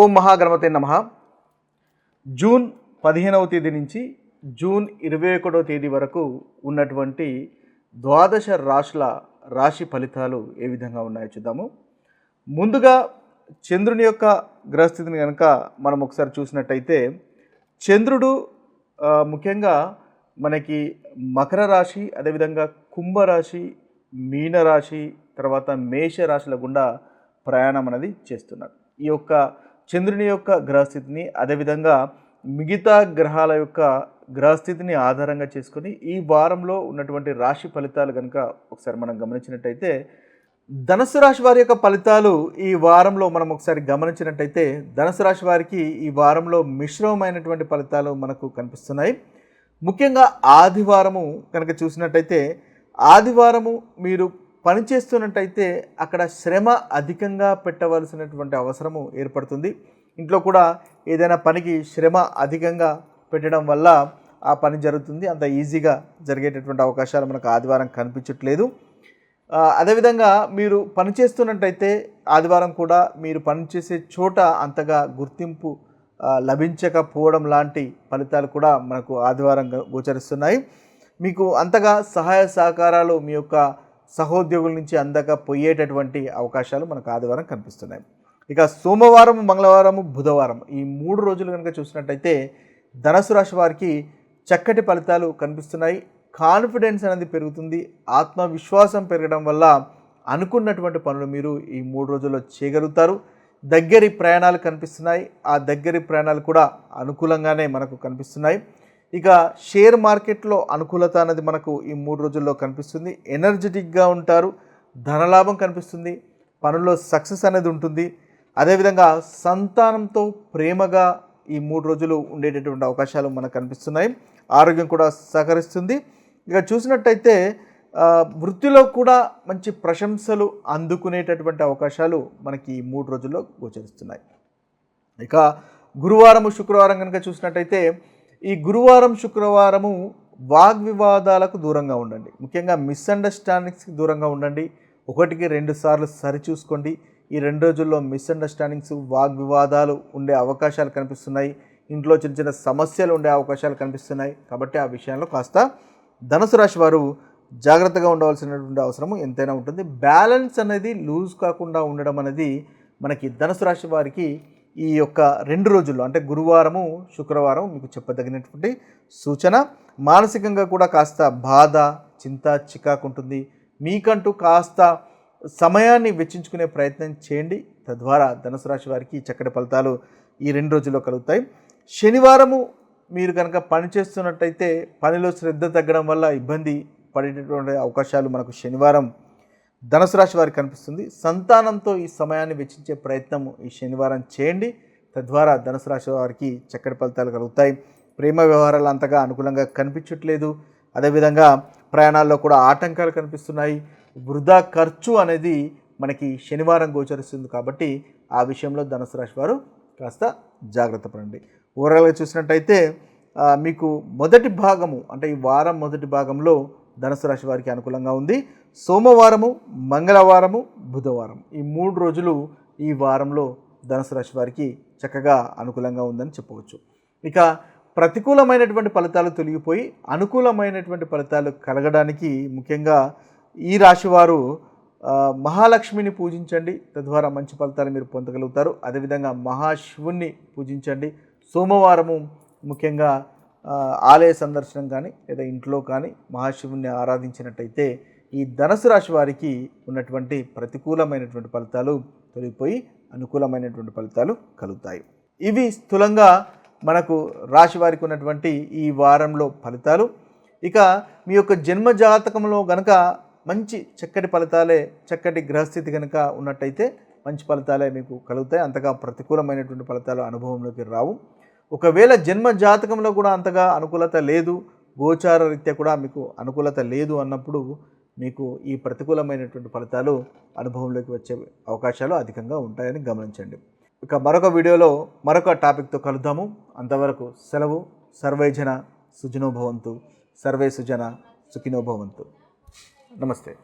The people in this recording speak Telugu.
ఓం మహాగణపతి నమ. జూన్ పదిహేనవ తేదీ నుంచి జూన్ ఇరవై ఒకటవ తేదీ వరకు ఉన్నటువంటి ద్వాదశ రాశుల రాశి ఫలితాలు ఏ విధంగా ఉన్నాయో చూద్దాము. ముందుగా చంద్రుని యొక్క గ్రహస్థితిని కనుక మనం ఒకసారి చూసినట్టయితే చంద్రుడు ముఖ్యంగా మనకి మకర రాశి అదేవిధంగా కుంభరాశి మీనరాశి తర్వాత మేష రాశుల గుండా ప్రయాణం అనేది చేస్తున్నాడు. ఈ యొక్క చంద్రుని యొక్క గ్రహస్థితిని అదేవిధంగా మిగతా గ్రహాల యొక్క గ్రహస్థితిని ఆధారంగా చేసుకొని ఈ వారంలో ఉన్నటువంటి రాశి ఫలితాలు కనుక ఒకసారి మనం గమనించినట్టయితే ధనుసు రాశి వారి యొక్క ఫలితాలు ఈ వారంలో మనం ఒకసారి గమనించినట్టయితే ధనుసు రాశి వారికి ఈ వారంలో మిశ్రమమైనటువంటి ఫలితాలు మనకు కనిపిస్తున్నాయి. ముఖ్యంగా ఆదివారము కనుక చూసినట్టయితే ఆదివారము మీరు పని చేస్తున్నట్టయితే అక్కడ శ్రమ అధికంగా పెట్టవలసినటువంటి అవసరము ఏర్పడుతుంది. ఇంట్లో కూడా ఏదైనా పనికి శ్రమ అధికంగా పెట్టడం వల్ల ఆ పని జరుగుతుంది. అంత ఈజీగా జరిగేటటువంటి అవకాశాలు మనకు ఆదివారం కనిపించట్లేదు. అదేవిధంగా మీరు పని చేస్తున్నట్టయితే ఆదివారం కూడా మీరు పనిచేసే చోట అంతగా గుర్తింపు లభించకపోవడం లాంటి ఫలితాలు కూడా మనకు ఆదివారం గోచరిస్తున్నాయి. మీకు అంతగా సహాయ సహకారాలు మీ యొక్క సహోద్యోగుల నుంచి అందక పోయేటటువంటి అవకాశాలు మనకు ఆదివారం కనిపిస్తున్నాయి. ఇక సోమవారం మంగళవారం బుధవారం ఈ మూడు రోజులు కనుక చూసినట్టయితే ధనసు రాశి వారికి చక్కటి ఫలితాలు కనిపిస్తున్నాయి. కాన్ఫిడెన్స్ అనేది పెరుగుతుంది. ఆత్మవిశ్వాసం పెరగడం వల్ల అనుకున్నటువంటి పనులు మీరు ఈ మూడు రోజుల్లో చేయగలుగుతారు. దగ్గరి ప్రయాణాలు కనిపిస్తున్నాయి. ఆ దగ్గరి ప్రయాణాలు కూడా అనుకూలంగానే మనకు కనిపిస్తున్నాయి. ఇక షేర్ మార్కెట్లో అనుకూలత అనేది మనకు ఈ మూడు రోజుల్లో కనిపిస్తుంది. ఎనర్జెటిక్గా ఉంటారు ధనలాభం కనిపిస్తుంది పనుల్లో సక్సెస్ అనేది ఉంటుంది. అదేవిధంగా సంతానంతో ప్రేమగా ఈ మూడు రోజులు ఉండేటటువంటి అవకాశాలు మనకు కనిపిస్తున్నాయి. ఆరోగ్యం కూడా సహకరిస్తుంది. ఇక చూసినట్టయితే వృత్తిలో కూడా మంచి ప్రశంసలు అందుకునేటటువంటి అవకాశాలు మనకి ఈ మూడు రోజుల్లో గోచరిస్తున్నాయి. ఇక గురువారము శుక్రవారం కనుక చూసినట్టయితే ఈ గురువారం శుక్రవారము వాగ్వివాదాలకు దూరంగా ఉండండి. ముఖ్యంగా మిస్అండర్స్టాండింగ్స్కి దూరంగా ఉండండి. ఒకటికి రెండు సార్లు సరిచూసుకోండి. ఈ రెండు రోజుల్లో మిస్అండర్స్టాండింగ్స్ వాగ్వివాదాలు ఉండే అవకాశాలు కనిపిస్తున్నాయి. ఇంట్లో చిన్న చిన్న సమస్యలు ఉండే అవకాశాలు కనిపిస్తున్నాయి. కాబట్టి ఆ విషయంలో కాస్త ధనుసు రాశి వారు జాగ్రత్తగా ఉండవలసినటువంటి అవసరం ఎంతైనా ఉంటుంది. బ్యాలెన్స్ అనేది లూజ్ కాకుండా ఉండడం అనేది మనకి ధనుసు రాశి వారికి ఈ యొక్క రెండు రోజుల్లో అంటే గురువారము శుక్రవారం మీకు చెప్పదగినటువంటి సూచన. మానసికంగా కూడా కాస్త బాధ చింత చికాకు ఉంటుంది. మీకంటూ కాస్త సమయాన్ని వెచ్చించుకునే ప్రయత్నం చేయండి. తద్వారా ధనుసు రాశి వారికి చక్కటి ఫలితాలు ఈ రెండు రోజుల్లో కలుగుతాయి. శనివారము మీరు కనుక పని చేస్తున్నట్టయితే పనిలో శ్రద్ధ తగ్గడం వల్ల ఇబ్బంది పడేటటువంటి అవకాశాలు మనకు శనివారం ధనుసు రాశి వారికి కనిపిస్తుంది. సంతానంతో ఈ సమయాన్ని వెచ్చించే ప్రయత్నం ఈ శనివారం చేయండి. తద్వారా ధనుసు రాశి వారికి చక్కటి ఫలితాలు కలుగుతాయి. ప్రేమ వ్యవహారాలు అంతగా అనుకూలంగా కనిపించట్లేదు. అదేవిధంగా ప్రయాణాల్లో కూడా ఆటంకాలు కనిపిస్తున్నాయి. వృధా ఖర్చు అనేది మనకి శనివారం గోచరిస్తుంది కాబట్టి ఆ విషయంలో ధనుసు రాశి వారు కాస్త జాగ్రత్త పడండి. ఓవరాల్గా చూసినట్టయితే మీకు మొదటి భాగము అంటే ఈ వారం మొదటి భాగంలో ధనుసు రాశి వారికి అనుకూలంగా ఉంది. సోమవారము మంగళవారము బుధవారం ఈ మూడు రోజులు ఈ వారంలో ధనుసు రాశి వారికి చక్కగా అనుకూలంగా ఉందని చెప్పవచ్చు. ఇక ప్రతికూలమైనటువంటి ఫలితాలు తొలగిపోయి అనుకూలమైనటువంటి ఫలితాలు కలగడానికి ముఖ్యంగా ఈ రాశి వారు మహాలక్ష్మిని పూజించండి. తద్వారా మంచి ఫలితాలు మీరు పొందగలుగుతారు. అదేవిధంగా మహాశివుణ్ణి పూజించండి. సోమవారము ముఖ్యంగా ఆలయ సందర్శనం కానీ లేదా ఇంట్లో కానీ మహాశివుణ్ణి ఆరాధించినట్టయితే ఈ ధనుసు రాశి వారికి ఉన్నటువంటి ప్రతికూలమైనటువంటి ఫలితాలు తొలగిపోయి అనుకూలమైనటువంటి ఫలితాలు కలుగుతాయి. ఇవి స్థూలంగా మనకు రాశి వారికి ఉన్నటువంటి ఈ వారంలో ఫలితాలు. ఇక మీ యొక్క జన్మ జాతకంలో గనక మంచి చక్కటి ఫలితాలే చక్కటి గ్రహస్థితి కనుక ఉన్నట్టయితే మంచి ఫలితాలే మీకు కలుగుతాయి. అంతగా ప్రతికూలమైనటువంటి ఫలితాలు అనుభవంలోకి రావు. ఒకవేళ జన్మ జాతకంలో కూడా అంతగా అనుకూలత లేదు గోచార రీత్యా కూడా మీకు అనుకూలత లేదు అన్నప్పుడు మీకు ఈ ప్రతికూలమైనటువంటి ఫలితాలు అనుభవంలోకి వచ్చే అవకాశాలు అధికంగా ఉంటాయని గమనించండి. ఇక మరొక వీడియోలో మరొక టాపిక్తో కలుద్దాము. అంతవరకు సెలవు. సర్వేజన సుజనోభవంతు సర్వే సుజన సుఖినోభవంతు నమస్తే.